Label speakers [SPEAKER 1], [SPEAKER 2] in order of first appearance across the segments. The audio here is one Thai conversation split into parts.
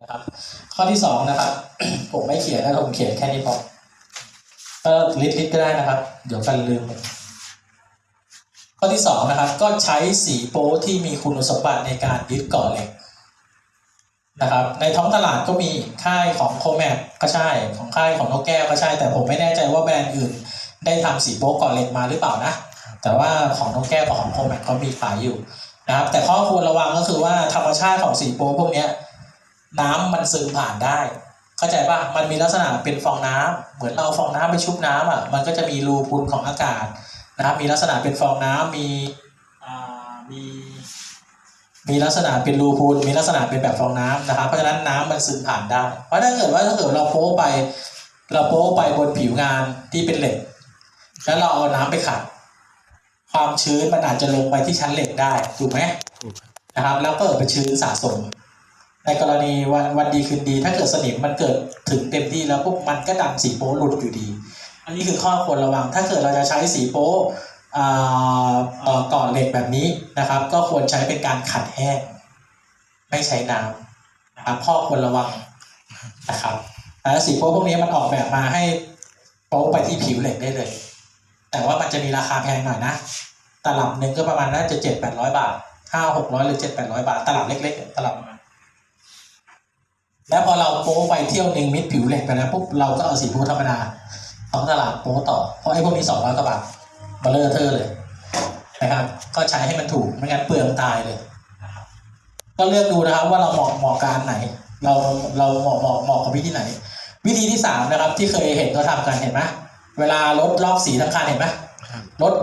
[SPEAKER 1] นะครับข้อที่สองนะครับผมไม่เขียนนะผมเขียนแค่นี้พอก็ลิดลิดก็ได้นะครับ เดี๋ยวกันลืมข้อที่สองนะครับ ก็ใช้สีโป๊ที่มีคุณสมบัติในการยึดเกาะเหล็กนะครับ ในท้องตลาดก็มีค่ายของโคแมกก็ใช่ของค่ายของนกแก้วก็ใช่ แต่ผมไม่แน่ใจว่าแบรนด์อื่น ได้ทำสีโป๊เกาะเหล็กมาหรือเปล่านะ แต่ว่าของนกแก้วกับของโคแมกเขามีขายอยู่นะครับ แต่ข้อควรระวังก็คือว่าธรรมชาติของสีโป๊พวกเนี้ย น้ำมันซึมผ่านได้ เข้าใจป่ะมันมีลักษณะเป็นฟองน้ำเหมือนเราเอาฟองน้ำไปชุบน้ำอะมันก็จะมีรูพุนของอากาศนะครับมีลักษณะเป็นฟองน้ำมีอ่ามีมีลักษณะเป็นรูพุนมีลักษณะเป็นแบบฟองน้ำนะครับ เพราะฉะนั้นน้ำมันซึมผ่านได้ เพราะถ้าเกิดว่าถ้าเกิดเราโป๊ไป เราโป๊ไปบนผิวงานที่เป็นเหล็ก แล้วเราเอาน้ำไปขัด ความชื้นมันอาจจะลงไปที่ชั้นเหล็กได้ถูกไหม
[SPEAKER 2] ถูก
[SPEAKER 1] นะครับ แล้วก็เกิดเป็นชื้นสะสม ในกรณีวันวันดีคืนดี ถ้าเกิดสนิมมันเกิดถึงเต็มที่แล้วปุ๊บมันก็ดันสีโป๊หลุดอยู่ดี อันนี้คือข้อควรระวัง ถ้าเกิดเราจะใช้สีโป๊อ่าเอ่อก่อนเหล็กแบบนี้นะครับ ก็ควรใช้เป็นการขัดแห้งไม่ใช้น้ำนะครับข้อควรระวังนะครับแต่สีโป๊พวกนี้มันออกแบบมาให้โป๊ไปที่ผิวเหล็กได้เลย แต่ว่ามันจะมีราคาแพงหน่อยนะตลับหนึ่งก็ประมาณน่าจะเจ็ดแปดร้อยบาทห้าหกร้อยหรือเจ็ดแปดร้อยบาท ตลับเล็กๆตลับ แล้วพอเราโป๊ไปเที่ยวหนึ่งมิดผิวเหล็กไปแล้วปุ๊บเราก็เอาสีโป๊ธรรมดาท้องตลาดโป๊ต่อ เพราะไอ้พวกนี้สองร้อยกว่าบาทเบลเลอร์เทอร์เลยนะครับ ก็ใช้ให้มันถูกไม่งั้นเปลืองตายเลยนะครับก็เลือกดูนะครับว่าเราเหมาะเหมาะการไหน เราเราเหมาะเหมาะเหมาะกับวิธีไหน วิธีที่สามนะครับ ที่เคยเห็นเขาทำกันเห็นไหมเวลารถลอกสีทั้งคันเห็นไหม
[SPEAKER 2] ครับ
[SPEAKER 1] รถ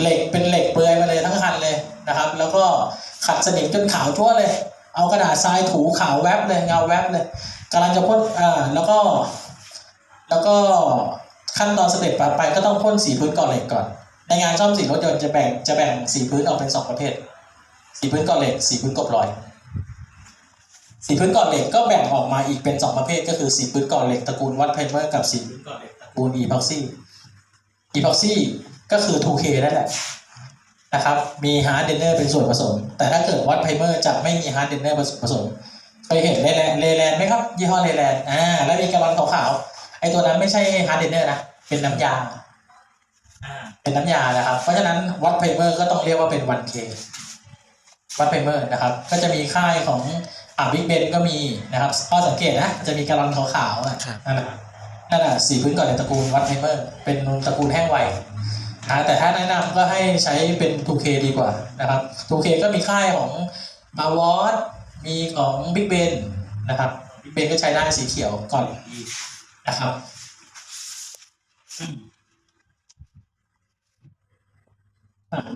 [SPEAKER 1] เหล็กเป็นเหล็กเปลือยมาเลยทั้งคันเลยนะครับ แล้วก็ขัดสนิมจนขาวทั่วเลย เอากระดาษทรายถูขาวแวบเลยเงาแวบเลยกำลังจะพ่นอ่าแล้วก็ แล้วก็ขั้นตอนสเต็ปต่อไปก็ต้องพ่นสีพื้นก่อนเหล็กก่อน ในงานซ่อมสีรถยนต์จะแบ่งจะแบ่งสีพื้นออกเป็นสองประเภท สีพื้นก่อนเหล็ก สีพื้นกบรอย สีพื้นก่อนเหล็กก็แบ่งออกมาอีกเป็นสองประเภท ก็คือสีพื้นก่อนเหล็กตระกูลวัดไพเมอร์กับสีพื้นก่อนเหล็กตระกูลอีพ็อกซี่อีพ็อกซี่ก็คือ 2K นั่นแหละ นะครับ มีฮาร์ดเดนเนอร์เป็นส่วนผสม แต่ถ้าเกิดวัดไพเมอร์จะไม่มีฮาร์ดเดนเนอร์ผสมเคยเห็นเลแลนเลแลนไหมครับยี่ห้อเลแลนอ่าแล้วมีกระวันขาวๆไอตัวนั้นไม่ใช่ฮาร์ดเดนเนอร์นะเป็นน้ำยาอ่าเป็นน้ำยานะครับ เพราะฉะนั้นวัดไพเมอร์ก็ต้องเรียกว่าเป็น 1K วัดไพเมอร์นะครับ ก็จะมีค่ายของอ่าบิ๊กเบนก็มีนะครับข้อสังเกตนะจะมีกระลอนขาวๆนะครับนั่นแหละนั่นแหละสีพื้นก่อนในตระกูลวัดไพเมอร์เป็นตระกูลแห้งไวนะ แต่ถ้าแนะนำก็ให้ใช้เป็น 2K ดีกว่านะครับ 2K ก็มีค่ายของมาวอสมีของบิ๊กเบนนะครับบิ๊กเบนก็ใช้ได้สีเขียวก่อนดีนะครับ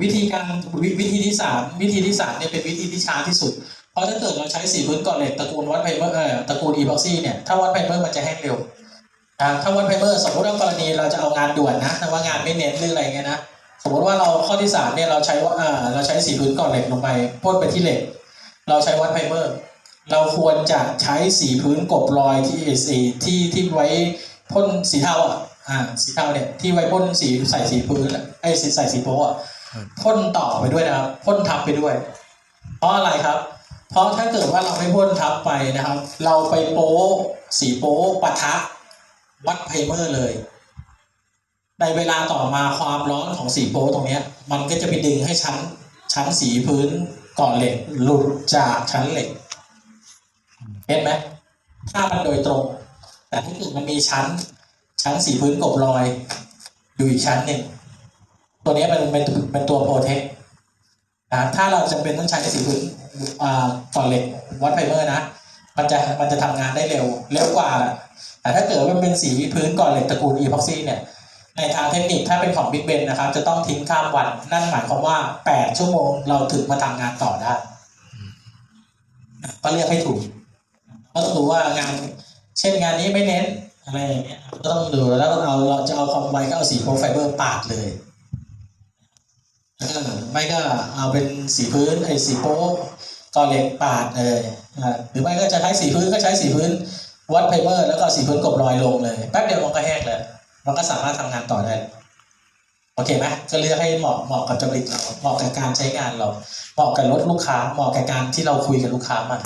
[SPEAKER 1] วิธีการววิธีที่สามวิธีที่สามเนี่ยเป็นวิธีที่ช้าที่สุด เพราะถ้าเกิดเราใช้สีพื้นก่อนเล็กตระกูลวัดไพเมอร์เอ่อตระกูลอีบ็อกซี่เนี่ยถ้าวัดไพเมอร์มันจะแห้งเร็ว ถ้าวัดไพเมอร์สมมติว่ากรณีเราจะเอางานด่วนนะแต่ว่างานไม่เน้นหรืออะไรเงี้ยนะสมมติว่าเราข้อที่สามเนี่ยเราใช้ว่าอ่าเราใช้สีพื้นก่อนเหล็กลงไปพ่นไปที่เหล็ก เราใช้วัดไพเมอร์ เราควรจะใช้สีพื้นกบรอยที่สีที่ที่ไว้พ่นสีเทาอะอ่าสีเทาเนี่ยที่ไว้พ่นสีใส่สีพื้นไอ้สีใส่สีโป๊ะพ่นต่อไปด้วยนะครับพ่นทับไปด้วย เพราะอะไรครับ เพราะถ้าเกิดว่าเราไม่พ่นทับไปนะครับ เราไปโป๊สีโป๊ปะทะ วัดไพเมอร์เลย ในเวลาต่อมาความร้อนของสีโป๊ตรงนี้มันก็จะไปดึงให้ชั้นชั้นสีพื้นก่อนเหล็กหลุดจากชั้นเหล็กเห็นไหมถ้ามันโดยตรง แต่ถ้าเกิดมันมีชั้น ชั้นสีพื้นกบรอย อยู่อีกชั้นหนึ่งตัวนี้มันเป็นเป็นตัวโปรเทคนะถ้าเราจำเป็นต้องใช้สีพื้นอ่าก่อนเหล็กวัดไฟเบอร์นะ มันจะมันจะทำงานได้เร็วเร็วกว่าแหละแต่ถ้าเกิดมันเป็นสีพื้นก่อนเหล็กตระกูลอีพ็อกซี่เนี่ยในทางเทคนิคถ้าเป็นของบิ๊กเบนนะครับ จะต้องทิ้งข้ามวัน นั่นหมายความว่า 8 ชั่วโมงเราถึงมาทำงานต่อได้ ก็เลือกให้ถูก ก็ต้องดูว่างาน เช่นงานนี้ไม่เน้นอะไรอย่างเงี้ยก็ต้องดูแล้วเอาเราจะเอาความไวก็เอาสีโปรไฟเบอร์ปาดเลยไม่ก็เอาเป็นสีพื้นไอ้สีโป๊ ก็เหล็กปาดเลยหรือไม่ก็จะใช้สีพื้นก็ใช้สีพื้นวัดเพเปอร์แล้วก็สีพื้นกบรอยลงเลยแป๊บเดียวมันก็แห้งเลยมันก็สามารถทำงานต่อได้โอเคไหมก็เลือกให้เหมาะเหมาะกับจริตเราเหมาะกับการใช้งานเราเหมาะกับรถลูกค้าเหมาะกับการที่เราคุยกับลูกค้ามา